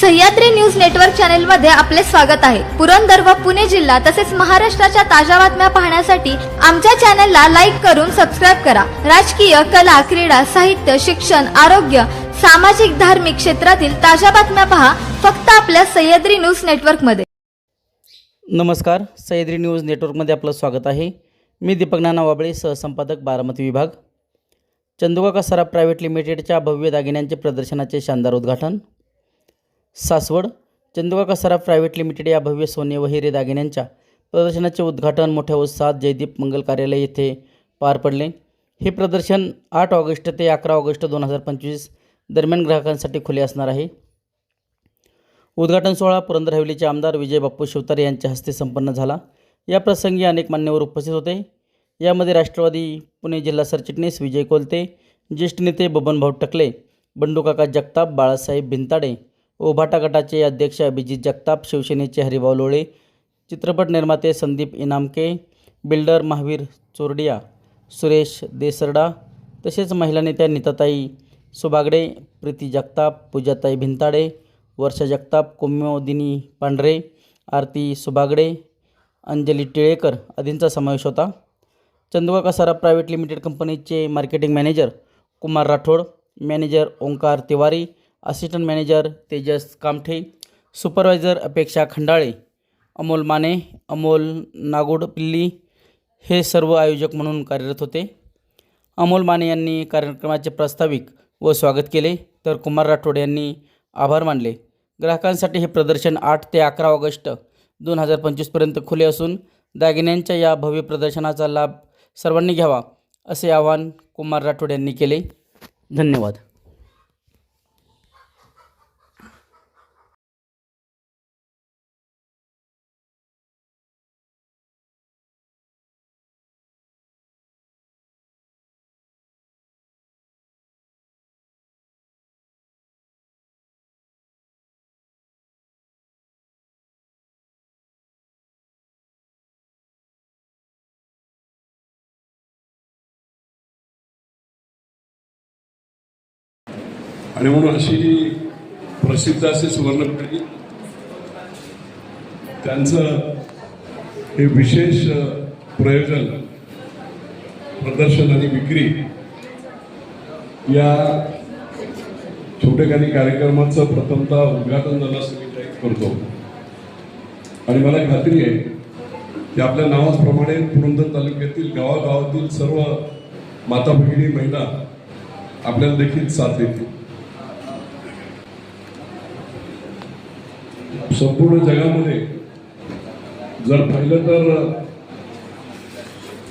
Sahyadri news network चॅनलमध्ये आपले स्वागत आहे. पुरंदर व पुणे जिल्हा तसेच महाराष्ट्राच्या ताज्या बातम्या पाहण्यासाठी आमच्या चॅनलला लाईक करून सबस्क्राईब करा. राजकीय कला क्रीडा साहित्य शिक्षण आरोग्य सामाजिक धार्मिक क्षेत्रातील ताज्या बातम्या पहा फक्त आपल्या सह्याद्री न्यूज नेटवर्कमध्ये नमस्कार सह्याद्री न्यूज नेटवर्कमध्ये आपलं स्वागत आहे. मी दीपक नाना वाबळे सहसंपादक बारामती विभाग. चंदुका कसारा प्रायव्हेट लिमिटेडच्या भव्य दागिन्यांचे प्रदर्शनाचे शानदार उद्घाटन. सासवड चंदुका सराफ प्रायव्हेट लिमिटेड या भव्य सोने व हिरे दागिन्यांच्या प्रदर्शनाचे उद्घाटन मोठ्या उत्साहात जयदीप मंगल कार्यालय येथे पार पडले. हे प्रदर्शन आठ ऑगस्ट ते अकरा ऑगस्ट दोन हजार पंचवीस दरम्यान ग्राहकांसाठी खुले असणार आहे. उद्घाटन सोहळा पुरंदर हवेलीचे आमदार विजय बाप्पू शिवतारे यांच्या हस्ते संपन्न झाला. या प्रसंगी अनेक मान्यवर उपस्थित होते. यामध्ये राष्ट्रवादी पुणे जिल्हा सरचिटणीस विजय कोलते ज्येष्ठ नेते बबनभाऊ टकले बंडूकाका जगताप बाळासाहेब भिंताडे ओभाटा गटाचे अध्यक्ष अभिजित जगताप शिवसेनेचे हरिभाऊ लोळे चित्रपट निर्माते संदीप इनामके बिल्डर महावीर चोरडिया सुरेश देसरडा तसेच महिला नेत्या नीताताई सुबागडे प्रीती जगताप पूजाताई भिंताडे वर्षा जगताप कुम्योदिनी पांढरे आरती सुबागडे अंजली टिळेकर आदींचा समावेश होता. चंदुका कसारा प्रायव्हेट लिमिटेड कंपनीचे marketing manager Kumar Rathod manager Omkar Tiwari assistant manager Tejas Kamthe supervisor Apeksha Khandale Amol Mane Amol नागोड पिल्ली हे सर्व आयोजक म्हणून कार्यरत होते. अमोल माने यांनी कार्यक्रमाचे प्रास्ताविक व स्वागत केले तर कुमार राठोड यांनी आभार मानले. ग्राहकांसाठी हे प्रदर्शन आठ ते अकरा ऑगस्ट दोन हजार पंचवीसपर्यंत खुले असून दागिन्यांच्या या भव्य प्रदर्शनाचा लाभ सर्वांनी घ्यावा असे आवाहन कुमार राठोड यांनी केले. धन्यवाद. आणि म्हणून अशी प्रसिद्ध असे सुवर्णपिढी त्यांचं हे विशेष प्रयोजन प्रदर्शन आणि विक्री या छोटेखानी कार्यक्रमाचं प्रथमतः उद्घाटन झालं असं मी करतो. आणि मला खात्री आहे की आपल्या नावाप्रमाणे पुरंदर तालुक्यातील गावागावातील सर्व माता भगिनी महिला आपल्याला देखील साथ देतील. संपूर्ण जगामध्ये जर पाहिलं तर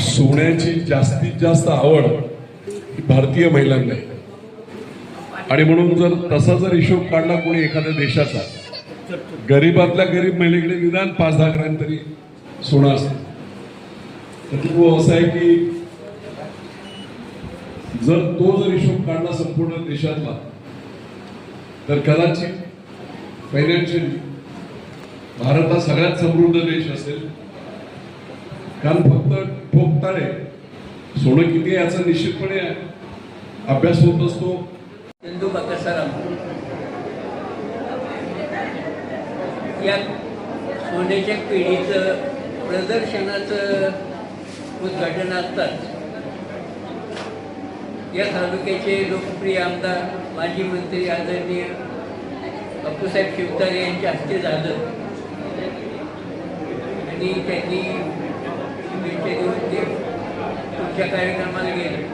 सोन्याची जास्तीत जास्त आवड ही भारतीय महिलांना आहे. आणि म्हणून जर तसा जर हिशोब काढला कोणी एखाद्या देशाचा गरीबातल्या गरीब महिलेकडे निदान पाच दहा ग्रॅम तरी सोनं असतं. तर तो हो असं आहे की जर तो जर हिशोब काढला संपूर्ण देशातला तर कदाचित फायनान्शियली भारत हा सगळ्यात समृद्ध देश असेल. कारण फक्त ठोकताळे सोनं किती याचा निश्चितपणे अभ्यास होत असतो. चंदू बाकासाराम या सोन्याच्या पिढीचं प्रदर्शनाचं उद्घाटन असतात. या तालुक्याचे लोकप्रिय आमदार माजी मंत्री आदरणीय बापूसाहेब शिवतारे यांच्या हस्ते झालं. त्यांनी त्यांनी शुभेच्छा देऊन ते पुढच्या कार्यक्रमाला गेले.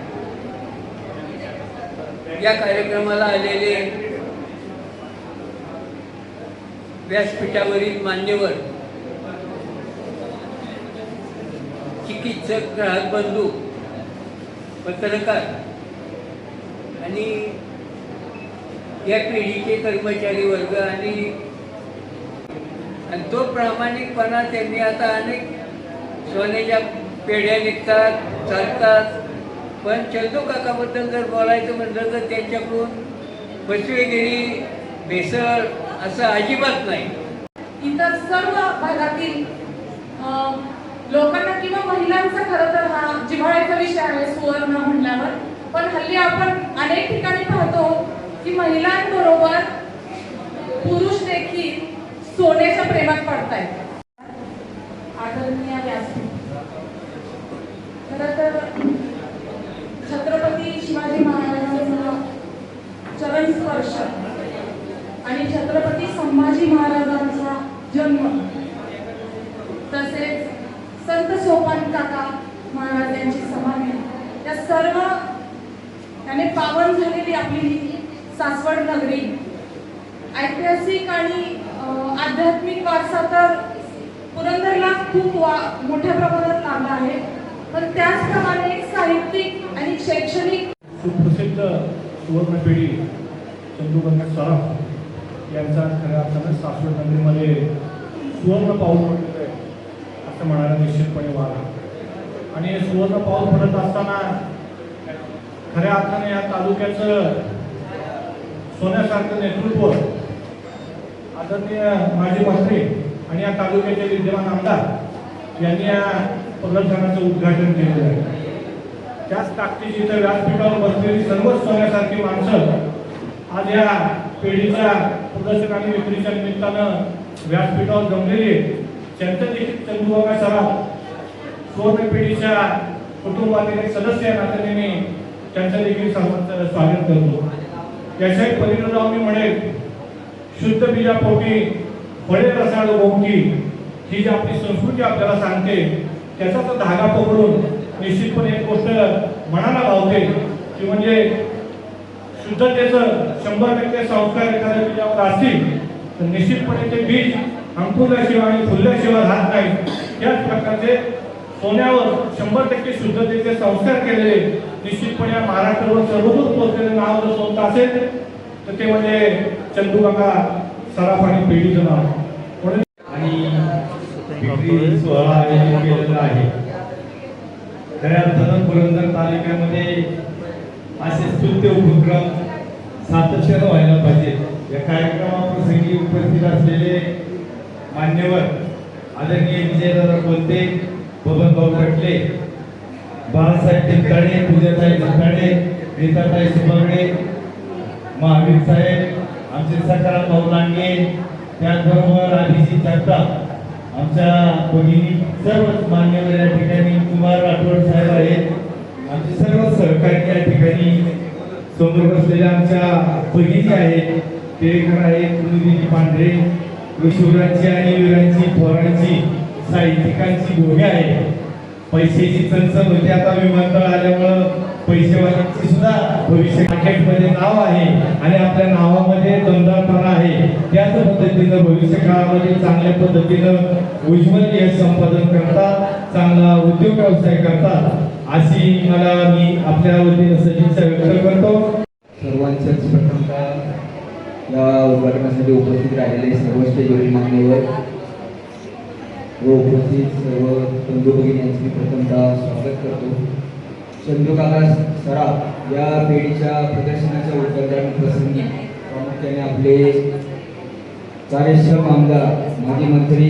या कार्यक्रमाला आलेले व्यासपीठावरील मान्यवर चिकित्सक ग्राहक बंधू पत्रकार आणि या पिढीचे कर्मचारी वर्ग आणि आणि तो प्रामाणिकपणा त्यांनी आता अनेक सोन्याच्या पेढ्या निघतात चालतात. पण चंदू काकाबद्दल जर बोलायचं म्हटलं तर त्यांच्याकडून फसवेगिरी भेसळ असं अजिबात नाही. इतर सर्व भागातील लोकांना किंवा महिलांचा खरं तर हा जिव्हाळ्याचा विषय आहे सुवर्ण म्हणल्यावर. पण हल्ली आपण अनेक ठिकाणी पाहतो की महिलांबरोबर सोन्याच्या प्रेमात पडतायत आदरणीय व्यासपीठ. खर तर छत्रपती शिवाजी महाराजांचा चरण स्पर्श आणि छत्रपती संभाजी महाराजांचा जन्म तसेच संत सोपान काका महाराज यांची समाधी या सर्व त्याने पावन झालेली आपली सासवड नगरी ऐतिहासिक आणि आध्यात्मिक वारसा तर पुरंदरला खूप वा मोठ्या प्रमाणात लाभला आहे. पण त्याचप्रमाणे साहित्यिक आणि शैक्षणिक सुप्रसिद्ध सुवर्णपिढी चंदूगंगा सराफ यांचा खऱ्या अर्थानं सासवड नगरीमध्ये सुवर्ण पाऊल पडलेलं आहे असं म्हणायला निश्चितपणे वाव आणि हे सुवर्ण पाऊल पडत असताना खऱ्या अर्थाने या तालुक्याचं सोन्यासारखं नेतृत्व आदरणीय माजी मंत्री आणि या तालुक्याचे विद्यमान आमदार यांनी या प्रदर्शनाचं उद्घाटन केलेलं आहे. त्याच ताकदीची इथं व्यासपीठावर बसलेली सर्वच सोन्यासारखी माणसं आज या पेढीच्या प्रदर्शन आणि विक्रीच्या निमित्तानं व्यासपीठावर जमलेली त्यांचं देखील चंदूबाबा सराव सुवर्ण पिढीच्या कुटुंबातील एक सदस्य या नात्याने मी त्यांचं देखील स्वागत करतो. याच्याही पलीकडे जाऊन मी म्हणेल शुद्ध बीजापोटी फळे रसाळ ओंकी ही जी आपली संस्कृती आपल्याला सांगते त्याचा तो धागा पकडून निश्चितपणे एक गोष्ट मनाला लावते की म्हणजे शुद्धतेचं शंभर टक्के संस्कार एखाद्या बीजावर असतील तर निश्चितपणे ते बीज अंकुरल्याशिवाय आणि फुलल्याशिवाय राहत नाही त्याच प्रकारचे सोन्यावर शंभर टक्के शुद्धतेचे संस्कार केलेले निश्चितपणे या महाराष्ट्रावर सर्वदूर पोहोचलेले नाव जर कोणतं असेल तर ते म्हणजे चंदूकाका सराफ आणि पेढीचं नाव म्हणून आणि विक्री सोहळा आयोजित केलेला आहे. खऱ्या अर्थानं पुरंदर तालुक्यामध्ये असे स्तुत्य उपक्रम सातत्यानं व्हायला पाहिजे. या कार्यक्रमाप्रसंगी उपस्थित असलेले मान्यवर आदरणीय विजयदादा कोलते बबनभाऊ कटले बाळासाहेब टिपकाळे पूजाताई झकाळे रीताताई सुबगडे महावीर साहेब आमचे सकाराम भाऊ लांडगे त्याचबरोबर आधीची चर्चा. आमच्या भगिनी सर्वच मान्यवर या ठिकाणी कुमार राठोड साहेब आहेत. आमचे सर्व सहकारी या ठिकाणी समोर बसलेल्या आमच्या भगिनी आहेत. टिळेकर आहेत कुमुदिनी पांढरे. शिवरांची आणि वीरांची थोरांची साहित्यिकांची भूमी आहे पैशाची चणचण होती. आता विमानतळ आल्यामुळं पैसेवाल्यांची सुद्धा भविष्य मार्केटमध्ये नाव आहे आणि आपल्या नावामध्ये दमदारपणा आहे. त्याच पद्धतीनं भविष्य काळामध्ये चांगल्या पद्धतीनं उज्ज्वल यश संपादन करतात चांगला उद्योग व्यवसाय करतात. अशी मला मी आपल्या वतीनं सदिच्छा व्यक्त करतो. सर्वांच्या प्रथमतः या उद्घाटनासाठी उपस्थित राहिलेले सर्व स्टेजवरील मान्यवर व उपस्थित सर्व चंदू भगिनी यांचे मी प्रथमतः स्वागत करतो. चंद्रकाका सराफ या पेढीच्या प्रदर्शनाच्या उद्घाटन प्रसंगी प्रामुख्याने आपले कार्यक्षम आमदार माजी मंत्री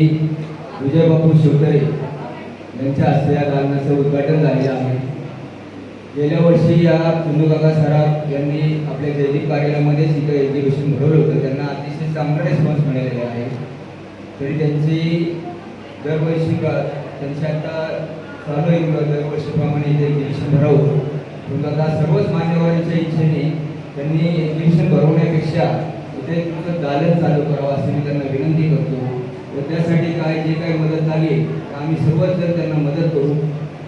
विजयबापू शिवतरे यांच्या हस्ते या दालनाचं उद्घाटन झालेलं आहे. गेल्या वर्षी या चंदूकाका सराफ यांनी आपल्या जैविक कार्यालयामध्येच इथं एक्झिबिशन भरवलं होतं. त्यांना अतिशय चांगला रिस्पॉन्स मिळालेला आहे. तरी त्यांची दरवर्षी का त्यांची आता चालू आहे किंवा दरवर्षीप्रमाणे इथे एक्झिबिशन भरावं. परंतु आता सर्वच मान्यवरांच्या इच्छेने त्यांनी एक्झिबिशन भरवण्यापेक्षा इथे तुमचं दालन चालू करावं असं मी त्यांना विनंती करतो. व त्यासाठी काय जे काही मदत लागेल तर आम्ही सर्वच जण त्यांना मदत करू.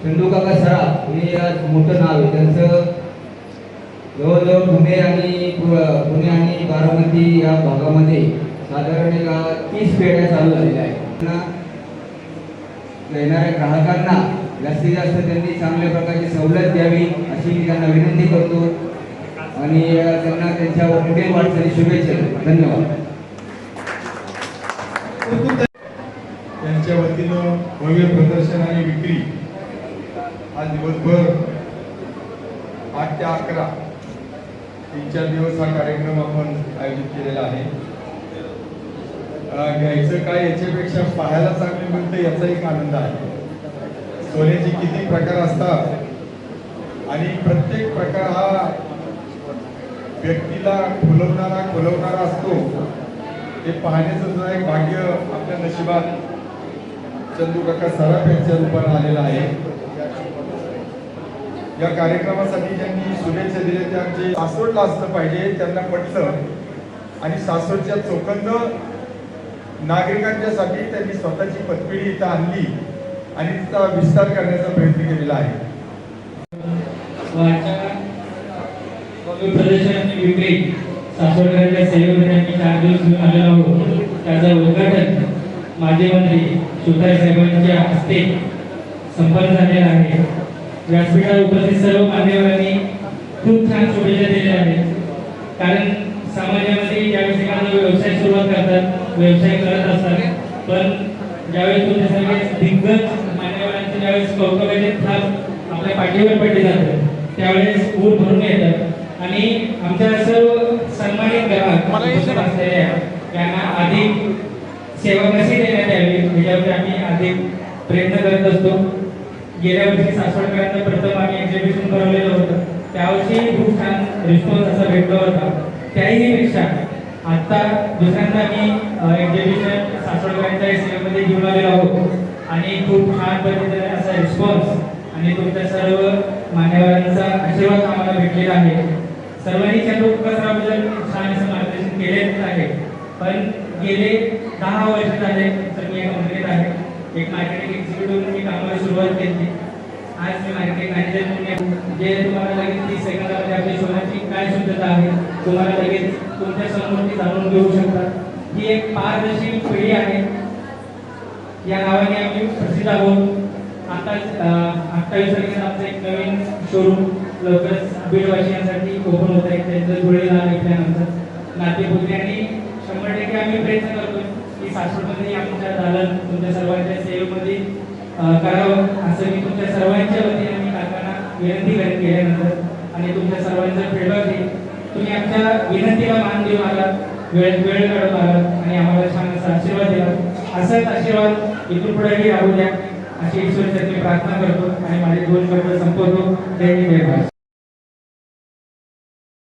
चंदूकाका सराफ हे आज मोठं नाव आहे. त्यांचं जवळजवळ पुणे आणि पु- पुणे आणि बारामती या भागामध्ये साधारण एक तीस पेढ्या चालू झालेल्या आहेत. त्यांना येणाऱ्या ग्राहकांना जास्तीत जास्त त्यांनी चांगल्या प्रकारची सवलत द्यावी अशी मी त्यांना विनंती करतो. आणि त्यांना त्यांच्या पुढील वाटचाली शुभेच्छा धन्यवाद. त्यांच्या वतीनं भव्य प्रदर्शन आणि विक्री आज दिवसभर आठ ते अकरा तीन चार दिवस हा कार्यक्रम आपण आयोजित केलेला आहे. घ्यायचं काय याच्यापेक्षा पाहायला चांगलं मिळतं याचा एक आनंद आहे. सोन्याचे किती प्रकार असतात. आणि प्रत्येक प्रकार हा व्यक्तीला खुलवणारा खुलवणारा असतो. ते पाहण्याचं सुद्धा एक भाग्य आपल्या नशिबात चंदू काका सराफ यांच्या रूपाने आलेला आहे. या कार्यक्रमासाठी ज्यांनी शुभेच्छा दिल्या त्या आमचे सासवडला असलं पाहिजे त्यांना पटलं. आणि सासवडच्या चोखंद नागरिकांच्यासाठी त्यांनी स्वतःची पतपिढी इथं आणली आणि तिचा विस्तार करण्याचा प्रयत्न केलेला आहे. भव्य सासवडकरांच्या आम्ही चार दिवस आलेलो आहोत. त्याचं उद्घाटन माजी मंत्री शिवतारे साहेबांच्या हस्ते संपन्न झालेलं आहे. व्यासपीठावर उपस्थित सर्व मान्यवरांनी खूप छान शुभेच्छा दिल्या आहेत. कारण समाजामध्ये या एखादा व्यवसाय सुरुवात करतात व्यवसाय करत असतात. पण ज्यावेळेस तुमचे सगळे दिग्गज मान्यवरांचे ज्यावेळेस कौतुकाचे थाप आपल्या पाठीवर पडले जातात त्यावेळेस ऊर भरून येतात. आणि आमच्या सर्व सन्मानित ग्राहक उपस्थित असलेले आहेत यांना अधिक सेवा कशी देण्यात यावी याच्यावर आम्ही अधिक प्रयत्न करत असतो. गेल्या वर्षी सासवडकरांना प्रथम आम्ही एक्झिबिशन भरवलेलं होतं. त्यावर्षी खूप छान रिस्पॉन्स असा भेटला होता. त्याही पेक्षा आता दुसऱ्यांदा मी एक्झिबिशन सासवडकरांच्या सेवेमध्ये घेऊन आलेलो आहोत. आणि खूप छान पद्धतीने असा रिस्पॉन्स आणि तुमच्या सर्व मान्यवरांचा आशीर्वाद आम्हाला भेटलेला आहे. सर्वांनी चंद्र चंद्रप्रकाशराबद्दल छान असं मार्गदर्शन केलेच आहे. पण गेले दहा वर्ष झाले तर मी या कंपनीत आहे. एक मार्केटिंग एक्झिक्युटिव्ह म्हणून मी कामाला सुरुवात केली. आज मी मार्केटिंग मॅनेजर म्हणून जे तुम्हाला लागेल तीस सेकंदामध्ये आपल्या शोधाची काय शुद्धता आहे तुम्हाला लगेच तुमच्यासमोर जाणून घेऊ शकता. ही एक पारदर्शी पिढी आहे. या नावाने आम्ही प्रसिद्ध आहोत. आता अठ्ठावीस तारखेला आमचं एक नवीन शोरूम लवकरच बीडवासियांसाठी ओपन होत आहे. त्यांचं धुळे नाव घेतल्यानंतर नातेपुत्री आणि शंभर टक्के आम्ही प्रयत्न करतो की सासवडमध्ये आमच्या दालन तुमच्या सर्वांच्या सेवेमध्ये करावं. असं मी तुमच्या सर्वांच्या वतीने मी काकांना विनंती करेन केल्यानंतर आणि तुमच्या सर्वांचा फीडबॅक घेईन. तुम्ही आमच्या विनंतीला मान देऊन आलात वेळ वेळ काढून आलात आणि आम्हाला छान आशीर्वाद दिला असाच आशीर्वाद इथून पुढेही राहू द्या. अशी ईश्वर प्रार्थना करतो. आणि माझे दोन शब्द संपवतो. जय जय